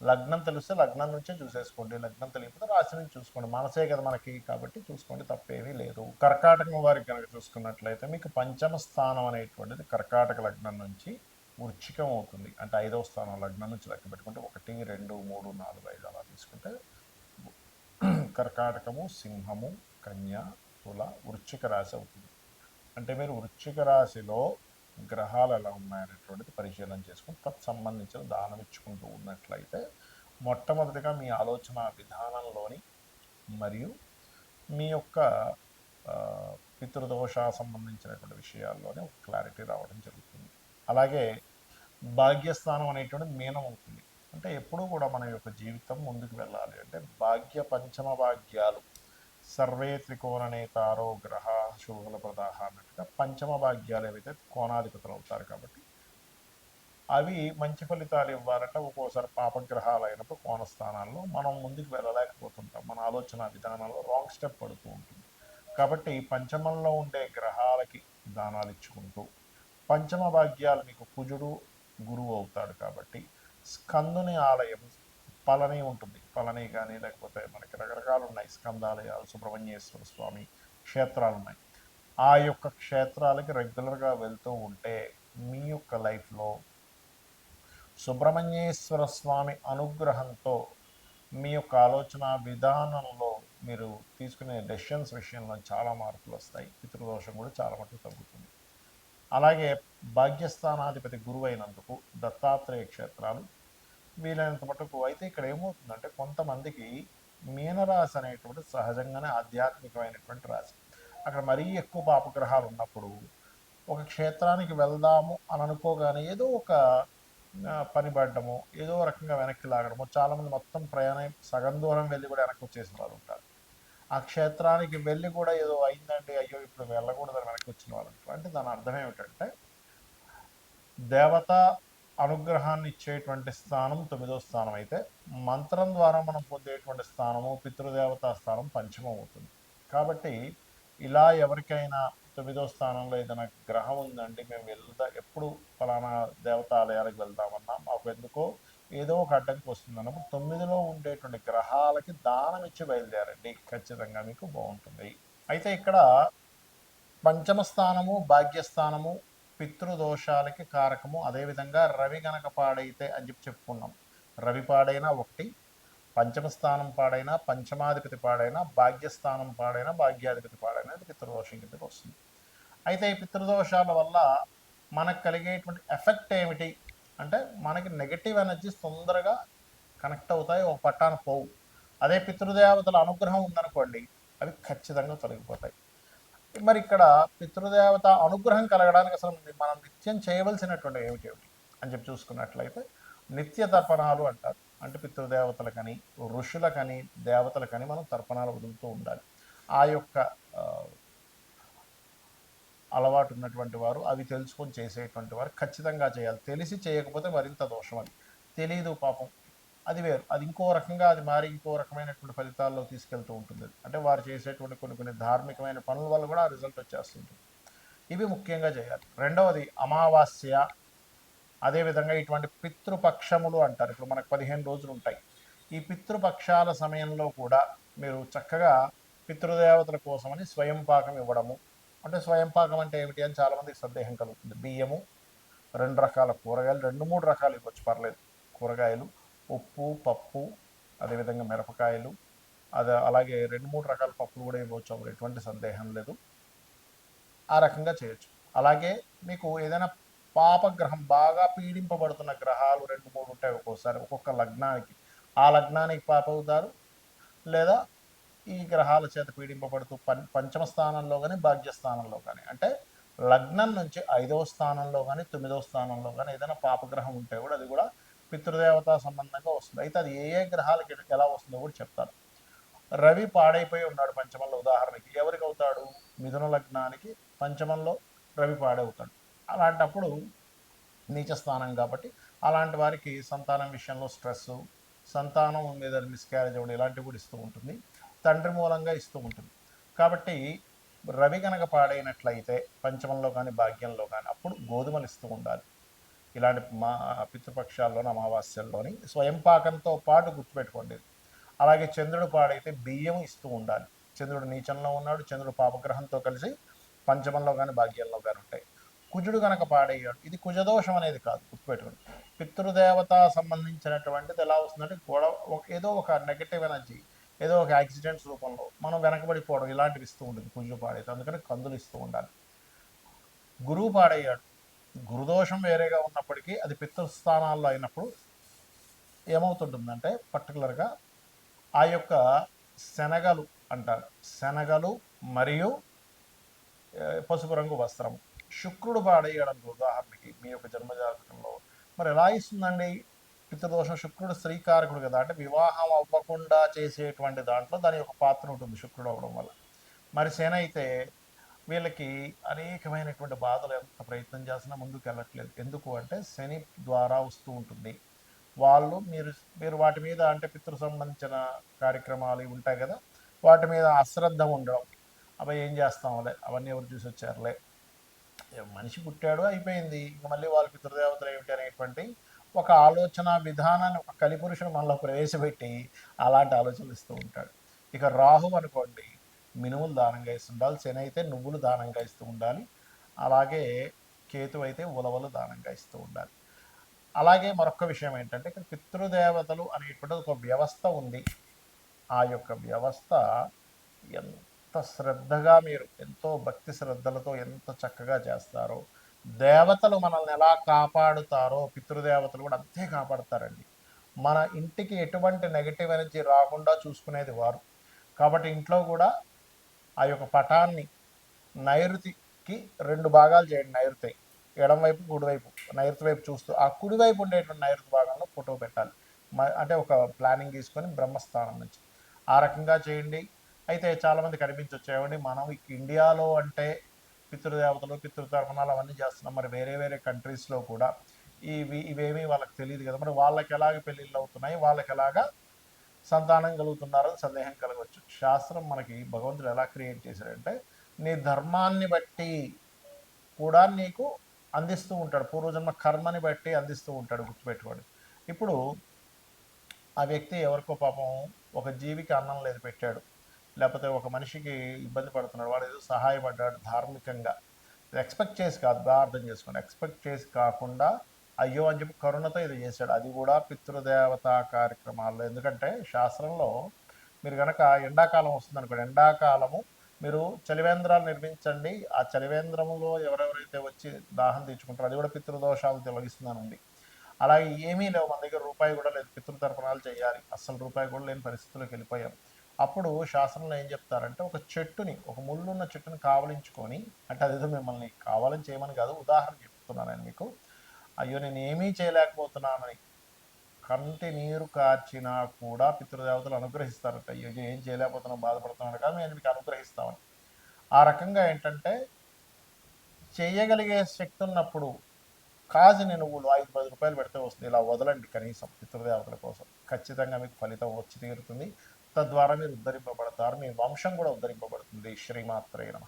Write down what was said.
లగ్నం తెలిస్తే లగ్నం నుంచే చూసేసుకోండి లగ్నం తెలియకపోతే రాశి నుంచి చూసుకోండి. మనసే కదా మనకి కాబట్టి చూసుకోండి తప్పేమీ లేదు. కర్కాటకం వారికి కనుక చూసుకున్నట్లయితే మీకు పంచమ స్థానం అనేటువంటిది కర్కాటక లగ్నం నుంచి వృచ్చికం అవుతుంది. అంటే ఐదవ స్థానం లగ్నం నుంచి లెక్క పెట్టుకుంటే ఒకటి రెండు మూడు నాలుగు ఐదు అలా తీసుకుంటే కర్కాటకము సింహము కన్య తుల వృచ్చిక రాశి అవుతుంది. అంటే మీరు వృచ్చిక రాశిలో గ్రహాలు ఎలా ఉన్నాయనేటువంటిది పరిశీలన చేసుకుని తత్సంబంధించిన దానం ఇచ్చుకుంటూ ఉన్నట్లయితే మొట్టమొదటిగా మీ ఆలోచన విధానంలోని మరియు మీ యొక్క పితృదోష సంబంధించినటువంటి విషయాల్లోనే ఒక క్లారిటీ రావడం జరుగుతుంది. అలాగే భాగ్యస్థానం అనేటువంటిది మీనం అవుతుంది. అంటే ఎప్పుడూ కూడా మన యొక్క జీవితం ముందుకు వెళ్ళాలి అంటే భాగ్య పంచమ భాగ్యాలు సర్వే త్రికోణనేతారో గ్రహ శుభలప్రదాహ అన్నట్టుగా పంచమ భాగ్యాలు ఏవైతే కోణాధిపతులు అవుతారు కాబట్టి అవి మంచి ఫలితాలు ఇవ్వాలంటే. ఒక్కోసారి పాపగ్రహాలు అయినప్పుడు కోణ స్థానాల్లో మనం ముందుకు వెళ్ళలేకపోతుంటాం. మన ఆలోచన విధానంలో రాంగ్ స్టెప్ పడుతూ ఉంటుంది. కాబట్టి పంచమంలో ఉండే గ్రహాలకి దానాలు ఇచ్చుకుంటూ పంచమ భాగ్యాలు మీకు కుజుడు గురువు అవుతాడు కాబట్టి స్కందుని ఆలయం పళని ఉంటుంది. పళని కానీ లేకపోతే మనకి రకరకాలు ఉన్నాయి. స్కందాలయాలు సుబ్రహ్మణ్యేశ్వర స్వామి క్షేత్రాలు ఉన్నాయి. ఆ యొక్క క్షేత్రాలకి రెగ్యులర్గా వెళ్తూ ఉంటే మీ యొక్క లైఫ్లో సుబ్రహ్మణ్యేశ్వర స్వామి అనుగ్రహంతో మీ యొక్క ఆలోచన విధానంలో మీరు తీసుకునే డెసిషన్స్ విషయంలో చాలా మార్పులు వస్తాయి. పితృదోషం కూడా చాలా మటుకు తగ్గుతుంది. అలాగే భాగ్యస్థానాధిపతి గురువైనందుకు దత్తాత్రేయ క్షేత్రాలు వీలైనంత మటుకు అయితే ఇక్కడ ఏమవుతుందంటే కొంతమందికి మీనరాశి అనేటువంటి సహజంగానే ఆధ్యాత్మికమైనటువంటి రాశి. అక్కడ మరీ ఎక్కువ పాపగ్రహాలు ఉన్నప్పుడు ఒక క్షేత్రానికి వెళ్దాము అని అనుకోగానే ఏదో ఒక పని పడ్డము ఏదో రకంగా వెనక్కి లాగడము చాలామంది మొత్తం ప్రయాణం సగం దూరం వెళ్ళి కూడా వెనక్కి వచ్చేసిన వాళ్ళు ఉంటారు. ఆ క్షేత్రానికి వెళ్ళి కూడా ఏదో అయిందండి అయ్యో ఇప్పుడు వెళ్ళకూడదని వెనక్కి వచ్చిన వాళ్ళు ఉంటారు. అంటే దాని అర్థం ఏమిటంటే దేవత అనుగ్రహాన్ని ఇచ్చేటువంటి స్థానం తొమ్మిదో స్థానం అయితే మంత్రం ద్వారా మనం పొందేటువంటి స్థానము పితృదేవతా స్థానం పంచమం అవుతుంది కాబట్టి ఇలా ఎవరికైనా తొమ్మిదో స్థానంలో ఏదైనా గ్రహం ఉందండి మేము వెళ్దా ఎప్పుడు ఫలానా దేవతాలయాలకు వెళ్దామన్నా మాకు ఎందుకో ఏదో ఒక అడ్డంకి వస్తుంది అన్నప్పుడు తొమ్మిదిలో ఉండేటువంటి గ్రహాలకి దానం ఇచ్చి బయలుదేరండి. ఖచ్చితంగా మీకు బాగుంటుంది. అయితే ఇక్కడ పంచమ స్థానము భాగ్యస్థానము పితృదోషాలకి కారకము. అదేవిధంగా రవి గనక పాడైతే అని చెప్పి చెప్పుకున్నాం. రవి పాడైనా ఒకటి పంచమ స్థానం పాడైనా పంచమాధిపతి పాడైనా భాగ్యస్థానం పాడైనా భాగ్యాధిపతి పాడైనా అది పితృదోషం కిందకి వస్తుంది. అయితే ఈ పితృదోషాల వల్ల మనకు కలిగేటువంటి ఎఫెక్ట్ ఏమిటి? అంటే మనకి నెగటివ్ ఎనర్జీస్ తొందరగా కనెక్ట్ అవుతాయి ఒక పట్టాన పోవు. అదే పితృదేవతల అనుగ్రహం ఉందనుకోండి అవి ఖచ్చితంగా తొలగిపోతాయి. మరి ఇక్కడ పితృదేవత అనుగ్రహం కలగడానికి అసలు మనం నిత్యం చేయవలసినటువంటి ఏమిటి ఏమిటి అని చెప్పి చూసుకున్నట్లయితే నిత్య తర్పణాలు అంటారు. అంటే పితృదేవతలకని ఋషులకని దేవతలకని మనం తర్పణాలు వదులుతూ ఉండాలి. ఆ యొక్క అలవాటు ఉన్నటువంటి వారు అవి తెలుసుకొని చేసేటువంటి వారు ఖచ్చితంగా చేయాలి. తెలిసి చేయకపోతే మరింత దోషం అది. తెలియదు పాపం. అది వేరు. అది ఇంకో రకంగా అది మారి ఇంకో రకమైనటువంటి ఫలితాల్లో తీసుకెళ్తూ ఉంటుంది. అంటే వారు చేసేటువంటి కొన్ని కొన్ని ధార్మికమైన పనుల వల్ల కూడా రిజల్ట్ వచ్చేస్తుంటుంది. ఇవి ముఖ్యంగా చేయాలి. రెండవది అమావాస్య. అదేవిధంగా ఇటువంటి పితృపక్షములు అంటారు. ఇప్పుడు మనకు పదిహేను రోజులు ఉంటాయి. ఈ పితృపక్షాల సమయంలో కూడా మీరు చక్కగా పితృదేవతల కోసమని స్వయం పాకం ఇవ్వడము. అంటే స్వయం పాకం అంటే ఏమిటి అని చాలామందికి సందేహం కలుగుతుంది. బియ్యము రెండు రకాల కూరగాయలు రెండు మూడు రకాలు ఇవ్వచ్చు. పర్లేదు. కూరగాయలు ఉప్పు పప్పు అదేవిధంగా మిరపకాయలు అది అలాగే రెండు మూడు రకాల పప్పులు కూడా ఇవ్వచ్చు అప్పుడు ఎటువంటి సందేహం లేదు. ఆ రకంగా చేయొచ్చు. అలాగే మీకు ఏదైనా పాపగ్రహం బాగా పీడింపబడుతున్న గ్రహాలు రెండు మూడు ఉంటాయి ఒక్కోసారి ఒక్కొక్క లగ్నానికి. ఆ లగ్నానికి పాప అవుతారు. లేదా ఈ గ్రహాల చేత పీడింపబడుతూ పం పంచమ స్థానంలో కానీ భాగ్యస్థానంలో కానీ అంటే లగ్నం నుంచి ఐదవ స్థానంలో కానీ తొమ్మిదవ స్థానంలో కానీ ఏదైనా పాపగ్రహం ఉంటే కూడా అది కూడా పితృదేవతా సంబంధంగా వస్తుంది. అయితే అది ఏ ఏ గ్రహాలకి ఎలా వస్తుందో కూడా చెప్తాను. రవి పాడైపోయి ఉన్నాడు పంచమంలో. ఉదాహరణకి ఎవరికి అవుతాడు? మిథున లగ్నానికి పంచమంలో రవి పాడవుతాడు. అలాంటప్పుడు నీచ స్థానం కాబట్టి అలాంటి వారికి సంతానం విషయంలో స్ట్రెస్ సంతానం మీద మిస్క్యారేజ్ అవ్వడం ఇలాంటివి కూడా ఇస్తూ ఉంటుంది. తండ్రి మూలంగా ఇస్తూ ఉంటుంది. కాబట్టి రవి కనుక పాడైనట్లయితే పంచమంలో కానీ భాగ్యంలో కానీ అప్పుడు గోధుమలు ఇస్తూ ఉండాలి. ఇలాంటి మా పితృపక్షాల్లోని అమావాస్యల్లోని స్వయం పాకంతో పాటు గుర్తుపెట్టుకోండి. అలాగే చంద్రుడు పాడైతే బియ్యం ఇస్తూ ఉండాలి. చంద్రుడు నీచంలో ఉన్నాడు చంద్రుడు పాపగ్రహంతో కలిసి పంచమంలో కానీ భాగ్యంలో కానీ ఉంటాయి. కుజుడు కనుక పాడయ్యాడు ఇది కుజదోషం అనేది కాదు గుర్తుపెట్టుకోండి. పితృదేవత సంబంధించినటువంటిది ఎలా వస్తుందంటే గొడవ ఒక- ఏదో ఒక నెగటివ్ ఎనర్జీ ఏదో ఒక యాక్సిడెంట్స్ రూపంలో మనం వెనకబడిపోవడం ఇలాంటివి ఇస్తూ ఉంటుంది కుజుడు పాడైతే. అందుకని కందులు ఇస్తూ ఉండాలి. గురువు పాడయ్యాడు గురుదోషం వేరేగా ఉన్నప్పటికీ అది పితృస్థానాల్లో అయినప్పుడు ఏమవుతుంటుందంటే పర్టికులర్గా ఆ యొక్క శనగలు అంటారు. శనగలు మరియు పసుపు రంగు వస్త్రము శుక్రుడు పాడేయడం ఉదాహరణకి మీ యొక్క జన్మజాతకంలో. మరి ఎలా ఇస్తుందండి? పితృదోషం శుక్రుడు స్త్రీకారకుడు కదా అంటే వివాహం అవ్వకుండా చేసేటువంటి దాంట్లో దాని యొక్క పాత్ర ఉంటుంది శుక్రుడు అవ్వడం వల్ల. మరి శని అయితే వీళ్ళకి అనేకమైనటువంటి బాధలు ఎంత ప్రయత్నం చేసినా ముందుకు వెళ్ళట్లేదు ఎందుకు అంటే శని ద్వారా వస్తూ ఉంటుంది. వాళ్ళు మీరు మీరు వాటి మీద అంటే పితృ సంబంధించిన కార్యక్రమాలు ఉంటాయి కదా వాటి మీద అశ్రద్ధ ఉండడం. అవి ఏం చేస్తాంలే? అవన్నీ ఎవరు చూసి వచ్చారులే? మనిషి పుట్టాడు అయిపోయింది. ఇంక మళ్ళీ వాళ్ళ పితృదేవతలు ఏమిటి అనేటువంటి ఒక ఆలోచన విధానాన్ని ఒక కలిపురుషుడు మనలో ప్రవేశపెట్టి అలాంటి ఆలోచనలు ఇస్తూ ఉంటాడు. ఇక రాహు అనుకోండి మినుములు దానంగా ఇస్తూ ఉండాలి శని అయితే నువ్వులు దానంగా ఇస్తూ ఉండాలి అలాగే కేతు అయితే ఉలవలు దానంగా ఇస్తూ ఉండాలి. అలాగే మరొక విషయం ఏంటంటే ఇక్కడ పితృదేవతలు అనేటువంటి ఒక వ్యవస్థ ఉంది. ఆ యొక్క వ్యవస్థ ఎంత శ్రద్ధగా మీరు ఎంతో భక్తి శ్రద్ధలతో ఎంత చక్కగా చేస్తారో దేవతలు మనల్ని ఎలా కాపాడుతారో పితృదేవతలు కూడా అంతే కాపాడతారండి. మన ఇంటికి ఎటువంటి నెగటివ్ ఎనర్జీ రాకుండా చూసుకునేది వారు. కాబట్టి ఇంట్లో కూడా ఆ యొక్క పటాన్ని నైరుతికి రెండు భాగాలు చేయండి నైరుతి. ఎడం వైపు కుడివైపు నైరుతి వైపు చూస్తూ ఆ కుడివైపు ఉండేటువంటి నైరుతి భాగంలో ఫోటో పెట్టాలి. మ- అంటే ఒక ప్లానింగ్ తీసుకొని బ్రహ్మస్థానం నుంచి. ఆ రకంగా చేయండి. అయితే చాలామంది కనిపించవచ్చు ఏమండి మనం ఇండియాలో అంటే పితృదేవతలు పితృతర్పణాలు అవన్నీ చేస్తున్నాం. మరి వేరే వేరే కంట్రీస్లో కూడా ఇవి ఇవేమీ వాళ్ళకి తెలియదు కదా. మరి వాళ్ళకి ఎలాగ పెళ్ళిళ్ళు అవుతున్నాయి? వాళ్ళకి ఎలాగా సంతానం కలుగుతున్నారని సందేహం కలగవచ్చు. శాస్త్రం మనకి భగవంతుడు ఎలా క్రియేట్ చేశాడంటే నీ ధర్మాన్ని బట్టి కూడా నీకు అందిస్తూ ఉంటాడు. పూర్వజన్మ కర్మని బట్టి అందిస్తూ ఉంటాడు గుర్తుపెట్టుకోండి. ఇప్పుడు ఆ వ్యక్తి ఎవరికో పాపం ఒక జీవికి అన్నం లేదు పెట్టాడు. లేకపోతే ఒక మనిషికి ఇబ్బంది పడుతున్నాడు. వాడు ఏదో సహాయపడ్డాడు ధార్మికంగా. ఎక్స్పెక్ట్ చేసి కాదు బాగా అర్థం చేసుకోండి. ఎక్స్పెక్ట్ చేసి కాకుండా అయ్యో అని చెప్పి కరుణతో ఇది చేశాడు. అది కూడా పితృదేవతా కార్యక్రమాల్లో. ఎందుకంటే శాస్త్రంలో మీరు కనుక ఎండాకాలం వస్తుంది అనుకోండి ఎండాకాలము మీరు చలివేంద్రాలు నిర్మించండి. ఆ చలివేంద్రములో ఎవరెవరైతే వచ్చి దాహం తీర్చుకుంటారో అది కూడా పితృదోషాలు తొలగిస్తుందనండి. అలాగే ఏమీ లేవు మన దగ్గర రూపాయి కూడా లేదు. పితృతర్పణాలు చేయాలి. అస్సలు రూపాయి కూడా లేని పరిస్థితుల్లోకి వెళ్ళిపోయాం. అప్పుడు శాస్త్రంలో ఏం చెప్తారంటే ఒక చెట్టుని ఒక ముళ్ళున్న చెట్టుని కావలించుకొని అంటే అదేదో మిమ్మల్ని కావాలని చేయమని కాదు ఉదాహరణ చెప్తున్నాను నేను మీకు. అయ్యో నేను ఏమీ చేయలేకపోతున్నానని కంటి నీరు కార్చినా కూడా పితృదేవతలు అనుగ్రహిస్తారట. అయ్యో ఏం చేయలేకపోతున్నాం బాధపడుతున్నాడు కాదు నేను మీకు అనుగ్రహిస్తామని. ఆ రకంగా ఏంటంటే చేయగలిగే శక్తి ఉన్నప్పుడు కాజిని నువ్వులు ఐదు పది రూపాయలు పెడితే వస్తుంది. ఇలా వదలండి కనీసం పితృదేవతల కోసం. ఖచ్చితంగా మీకు ఫలితం వచ్చి తీరుతుంది. తద్వారా మీరు ఉద్ధరింపబడతారు. మీ వంశం కూడా ఉద్ధరింపబడుతుంది. శ్రీమాత్రే నమ.